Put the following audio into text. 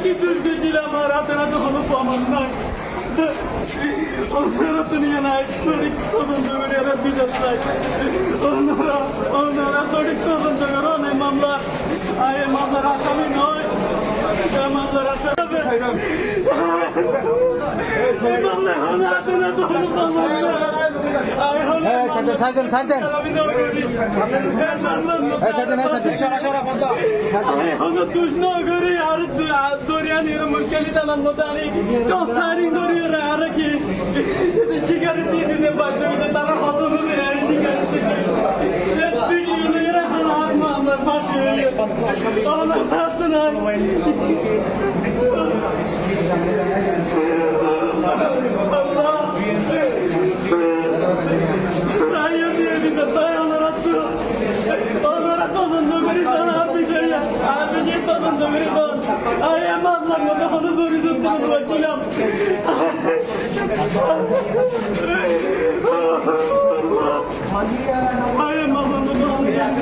কি দুর্গতি আমার হাতে হাতে কোনো প্রমাণ নাই ওনারা তো নিয়ে নাই সঠিক তদন্ত করে এরা বিচার চাই ওনারা ওনারা সঠিক তদন্ত করে অনেক মামলা মামলার আসামি নয় মামলার আসামি এই মামলা হাতে না তো কোনো প্রমাণ ছাড় দেন, ছাড় দেন, ছাড় দেন। আমি নগরী এই মামলা এই সাইডে না সাইডে Sayın Anlaratlı. Anlaratlı'nın nöberi sana abicen ya. Abicen tanın nöberi sana. Ay aman lan adamını zoru tuttunuz bakıyorum. Ay aman lan adamını zoru tuttunuz.